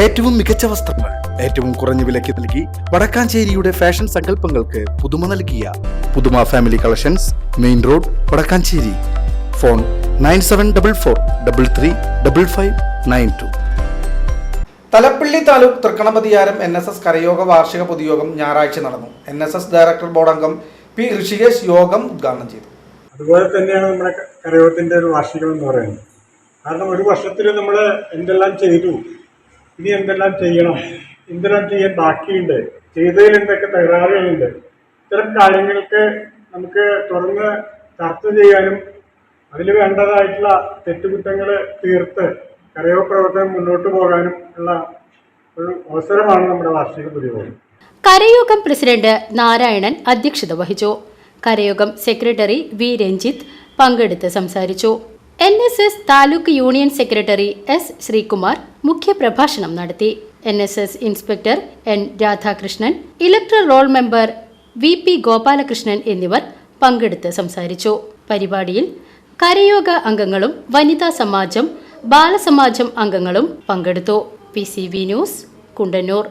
ഏറ്റവും മികച്ച വസ്ത്രങ്ങൾ ഏറ്റവും കുറഞ്ഞ വിലയ്ക്ക് നൽകി വടക്കാഞ്ചേരിയുടെ ഫാഷൻ സങ്കല്പങ്ങൾക്ക് പുതുമ നൽകിയ പുതുമ family collections main road Vadakkanchery. Phone nine seven double four double three double five nine two. Thalappilly taluk Thrikkanapathiyaram N S S കരയോഗ വാർഷിക പൊതുയോഗം ഞായറാഴ്ച നടന്നു. N S S director board അംഗം പി ഋഷികേഷ് യോഗം ഉദ്ഘാടനം ചെയ്തു. അതുപോലെ തന്നെയാണ് നമ്മുടെ കരയോഗത്തിന്റെ കരയോഗത്തിന്റെ ഒരു വാർഷികം എന്ന് പറയുന്നത്. കാരണം ഒരു വർഷത്തിൽ നമ്മൾ എന്തെല്ലാം ചെയ്തു ഇനി എന്തെല്ലാം ചെയ്യണം? എന്തെല്ലാം ചെയ്യാൻ ബാക്കിയുണ്ട്? ചെയ്തതിൽ എന്തൊക്കെ തകരാറുകളുണ്ട്? ഇത്തരം കാര്യങ്ങൾക്ക് നമുക്ക് തുറന്ന് ചർച്ച ചെയ്യാനും അതിൽ വേണ്ടതായിട്ടുള്ള തെറ്റുകുറ്റങ്ങൾ തീർത്ത് കരയോ പ്രവർത്തനം മുന്നോട്ട് പോകാനും ഉള്ള ഒരു അവസരമാണ് നമ്മുടെ വാർഷിക പൊതുയോഗം കരയോഗം പ്രസിഡന്റ് നാരായണൻ അധ്യക്ഷത വഹിച്ചു. കരയോഗം സെക്രട്ടറി വി രഞ്ജിത്ത് പങ്കെടുത്ത് സംസാരിച്ചു. N S S taluk union secretary S Sreekumar മുഖ്യപ്രഭാഷണം നടത്തി. N S S inspector N Radhakrishnan electoral roll member V P Gopalakrishnan എന്നിവർ പങ്കെടുത്ത് സംസാരിച്ചു. പരിപാടിയിൽ കരയോഗ അംഗങ്ങളും വനിതാ സമാജം ബാലസമാജം അംഗങ്ങളും പങ്കെടുത്തു. P C V news Kundannoor.